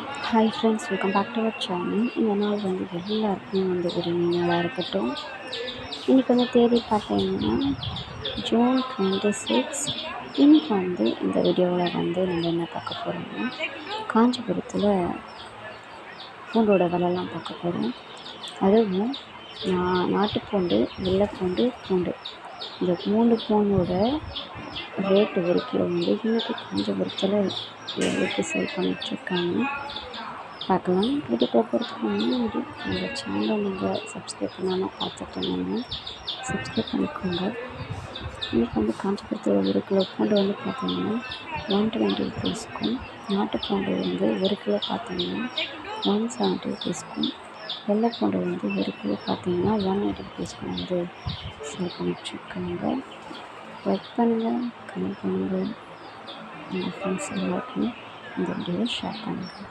Hi friends welcome back to our channel இந்த நாள் வந்து எல்லாருக்குமே வந்து ஒரு நாளாக இருக்கட்டும். இன்றைக்கி வந்து தேதி பார்த்தீங்கன்னா ஜூன் டுவெண்ட்டி சிக்ஸ் இன்றைக்கி வந்து இந்த வீடியோவில் வந்து நம்ம என்ன பார்க்க போகிறோம்னா காஞ்சிபுரத்தில் பூண்டோட விலைலாம் பார்க்க போகிறோம் அதுவும் நான் நாட்டுப்பூண்டு வெள்ளைப்பூண்டு பூண்டு. இந்த மூணு ஃபோனோட ரேட்டு ஒரு கிலோ வந்து இன்றைக்கி காஞ்சிபுரத்தில் எவ்வளோக்கு சேல் பண்ணிகிட்ருக்காங்க பார்க்கலாம். வீடியோக்குள்ள போகிறதுக்கு வந்து நம்ம சேனலை நீங்கள் சப்ஸ்கிரைப் பண்ணாமல் பார்த்துட்டு சப்ஸ்கிரைப் பண்ணிக்கோங்க. இன்றைக்கி வந்து காஞ்சிபுரத்தில் ஒரு கிலோ பூண்டு வந்து பார்த்தீங்கன்னா ஒன் டுவெண்ட்டி ருபீஸ்க்கும் நாட்டு பூண்டு வந்து ஒரு கிலோ பார்த்தீங்கன்னா ஒன் செவன்ட்டி ருபீஸ்க்கும் வெள்ளை பூண்டு வந்து ஒரு கிலோ பார்த்தீங்கன்னா ஒன் எயிட்டி ருபீஸ்க்கு வந்து சேல் பண்ணிகிட்ருக்காங்க லைக் பண்ணுங்கள் கமெண்ட் பண்ணுங்கள் உங்கள் ஃப்ரெண்ட்ஸ் எல்லாருக்குமே இந்த வீடியோவை ஷேர் பண்ணுங்கள்